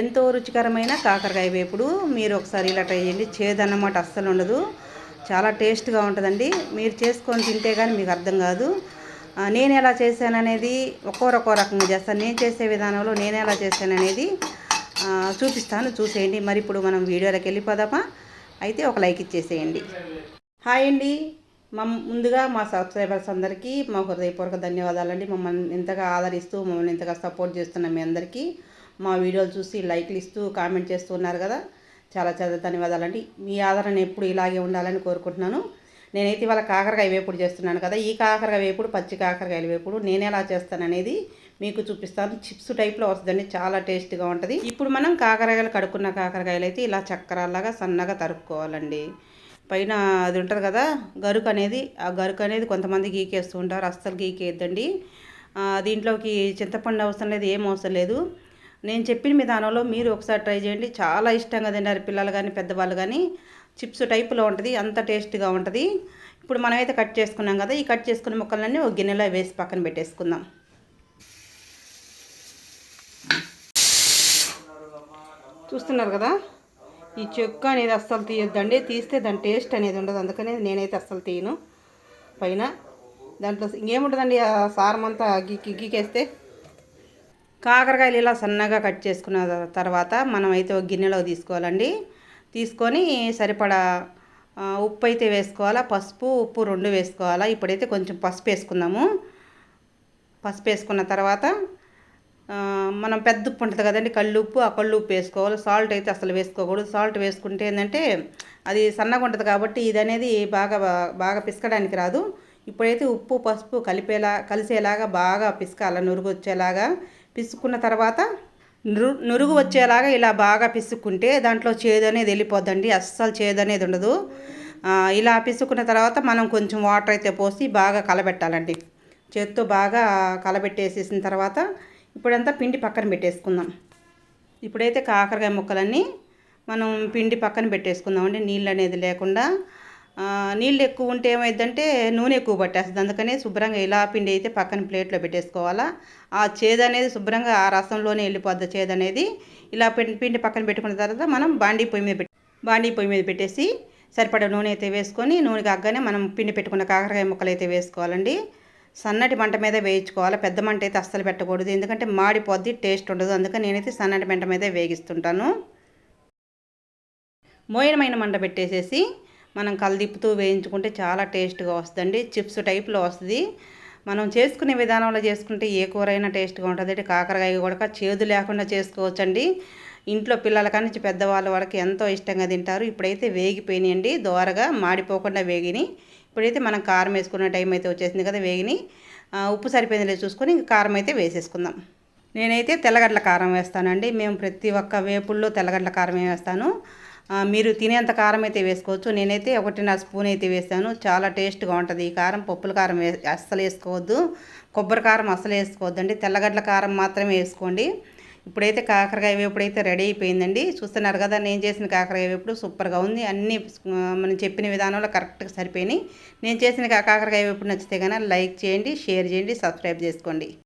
ఎంతో రుచికరమైన కాకరకాయ వేపుడు. మీరు ఒకసారి ఇలా ట్రై చేయండి. చేదన్నమాట అస్సలు ఉండదు. చాలా టేస్ట్గా ఉంటుందండి. మీరు చేసుకొని తింటే కానీ మీకు అర్థం కాదు. నేను ఎలా చేశాను అనేది ఒక్కో రకంగా చేస్తాను నేను చేసే విధానంలో నేను ఎలా చేశాను అనేది చూపిస్తాను. చూసేయండి. మరి ఇప్పుడు మనం వీడియోలోకి వెళ్ళిపోదామా? అయితే ఒక లైక్ ఇచ్చేసేయండి. హాయ్ అండి. మా ముందుగా మా సబ్స్క్రైబర్స్ అందరికీ మా హృదయపూర్వక ధన్యవాదాలండి. మమ్మల్ని ఇంతగా ఆదరిస్తూ మమ్మల్ని ఇంతగా సపోర్ట్ చేస్తున్న మీ అందరికీ మా వీడియోలు చూసి లైక్లు ఇస్తూ కామెంట్ చేస్తూ ఉన్నారు కదా. చాలా చాలా ధన్యవాదాలండి మీ ఆదరణ ఎప్పుడు ఇలాగే ఉండాలని కోరుకుంటున్నాను. నేనైతే ఇవాళ కాకరకాయ వేపుడు చేస్తున్నాను కదా. ఈ కాకరకాయ వేపుడు పచ్చి కాకరకాయల వేపుడు నేను ఎలా చేస్తాను అనేది మీకు చూపిస్తాను. చిప్స్ టైప్లో వస్తుందండి. చాలా టేస్ట్గా ఉంటుంది. ఇప్పుడు మనం కాకరకాయలు కడుక్కున్న కాకరకాయలు అయితే ఇలా చక్కరాల్లాగా సన్నగా తరుక్కోవాలండి. పైన అది ఉంటుంది కదా గరుకు అనేది. ఆ గరుకు అనేది కొంతమంది గీకేస్తూ ఉంటారు. అస్సలు గీకేయద్దండి. దీంట్లోకి చింతపండు అవసరం లేదు ఏం అవసరం లేదు. నేను చెప్పిన విధానంలో మీరు ఒకసారి ట్రై చేయండి. చాలా ఇష్టంగా తిన్నారు పిల్లలు కానీ పెద్దవాళ్ళు కానీ. చిప్స్ టైపులో ఉంటుంది అంత టేస్ట్గా ఉంటుంది. ఇప్పుడు మనమైతే కట్ చేసుకున్నాం కదా ఈ కట్ చేసుకున్న ముక్కలన్నీ ఒక గిన్నెలో వేసి పక్కన పెట్టేసుకుందాం. చూస్తున్నారు కదా ఈ చెక్క అనేది అస్సలు తీయొద్దండి. తీస్తే దాని టేస్ట్ అనేది ఉండదు అందుకనే నేనైతే అస్సలు తీయను. పైన దాంట్లో ఇంకేముంటుందండి ఆ సారం అంతా గీకి గీకేస్తే కాకరకాయలు ఇలా సన్నగా కట్ చేసుకున్న తర్వాత మనం అయితే ఒక గిన్నెలో తీసుకోవాలండి. తీసుకొని సరిపడా ఉప్పు అయితే వేసుకోవాలా పసుపు ఉప్పు రెండు వేసుకోవాలా. ఇప్పుడైతే కొంచెం పసుపు వేసుకుందాము. పసుపు వేసుకున్న తర్వాత మనం పెద్ద ఉప్పు ఉంటుంది కదండి కళ్ళు ఉప్పు ఆ కళ్ళు ఉప్పు వేసుకోవాలి. సాల్ట్ అయితే అసలు వేసుకోకూడదు. సాల్ట్ వేసుకుంటే ఏంటంటే అది సన్నగా ఉంటుంది కాబట్టి ఇది అనేది బాగా బాగా పిసకడానికి రాదు. ఇప్పుడైతే ఉప్పు పసుపు కలిపేలా కలిసేలాగా బాగా పిసకాల నురుగు వచ్చేలాగా పిసుకున్న తర్వాత నురుగు వచ్చేలాగా ఇలా బాగా పిసుక్కుంటే దాంట్లో చేదు అనేది వెళ్ళిపోద్దండి. అస్సలు చేదు అనేది ఉండదు ఇలా పిసుకున్న తర్వాత మనం కొంచెం వాటర్ అయితే పోసి బాగా కలబెట్టాలండి. చేత్తో బాగా కలబెట్టేసేసిన తర్వాత ఇప్పుడంతా పిండి పక్కన పెట్టేసుకుందాం. ఇప్పుడైతే కాకరకాయ ముక్కలన్నీ మనం పిండి పక్కన పెట్టేసుకుందామండి. నీళ్ళు అనేది లేకుండా నీళ్ళు ఎక్కువ ఉంటే ఏమైందంటే నూనె ఎక్కువ పట్టేస్తుంది. అందుకనే శుభ్రంగా ఇలా పిండి అయితే పక్కన ప్లేట్లో పెట్టేసుకోవాలా. ఆ చేదు అనేది శుభ్రంగా ఆ రసంలోనే వెళ్ళిపోద్ది చేదు అనేది. ఇలా పిండి పక్కన పెట్టుకున్న తర్వాత మనం బాండీ పొయ్యి మీద పెట్టి బాండీ పొయ్యి మీద పెట్టేసి సరిపడా నూనె అయితే వేసుకొని నూనె కాగానే మనం పిండి పెట్టుకున్న కాకరకాయ ముక్కలు అయితే వేసుకోవాలండి. సన్నటి మంట మీద వేయించుకోవాలి. పెద్ద మంట అయితే అస్సలు పెట్టకూడదు. ఎందుకంటే మాడిపోద్ది టేస్ట్ ఉండదు. అందుకని నేనైతే సన్నటి మంట మీద వేగిస్తుంటాను. మోయనమైన మంట పెట్టేసేసి మనం కలదిప్పుతూ వేయించుకుంటే చాలా టేస్ట్గా వస్తుందండి. చిప్స్ టైప్లో వస్తుంది. మనం చేసుకునే విధానంలో చేసుకుంటే ఏ కూర అయినా టేస్ట్గా ఉంటుంది. అంటే కాకరకాయ కూడా చేదు లేకుండా చేసుకోవచ్చండి. ఇంట్లో పిల్లల కానీ పెద్దవాళ్ళ వాళ్ళకి ఎంతో ఇష్టంగా తింటారు. ఇప్పుడైతే వేగిపోయినాయండి. దోరగా మాడిపోకుండా వేగిని. ఇప్పుడైతే మనం కారం వేసుకునే టైం అయితే వచ్చేసింది కదా వేగిని. ఉప్పు సరిపోయింది లేదు చూసుకొని ఇంకా కారం అయితే వేసేసుకుందాం. నేనైతే తెల్లగడ్డల కారం వేస్తానండి. మేము ప్రతి ఒక్క వేపుల్లో తెల్లగడ్డల కారం వేస్తాను. మీరు తినేంత కారం అయితే వేసుకోవచ్చు. నేనైతే ఒకటిన్నర స్పూన్ అయితే వేసాను. చాలా టేస్ట్గా ఉంటుంది. ఈ కారం పప్పుల కారం అస్సలు వేసుకోవద్దు. కొబ్బరి కారం అస్సలు వేసుకోవద్దండి. తెల్లగడ్డల కారం మాత్రమే వేసుకోండి. ఇప్పుడైతే కాకరకాయ వేపుడు అయితే రెడీ అయిపోయిందండి. చూస్తున్నారు కదా నేను చేసిన కాకరకాయ వేపుడు సూపర్గా ఉంది. అన్నీ మనం చెప్పిన విధానంలో కరెక్ట్గా సరిపోయినాయి. నేను చేసిన కాకరకాయ వేపుడు నచ్చితే కనుక లైక్ చేయండి షేర్ చేయండి సబ్స్క్రైబ్ చేసుకోండి.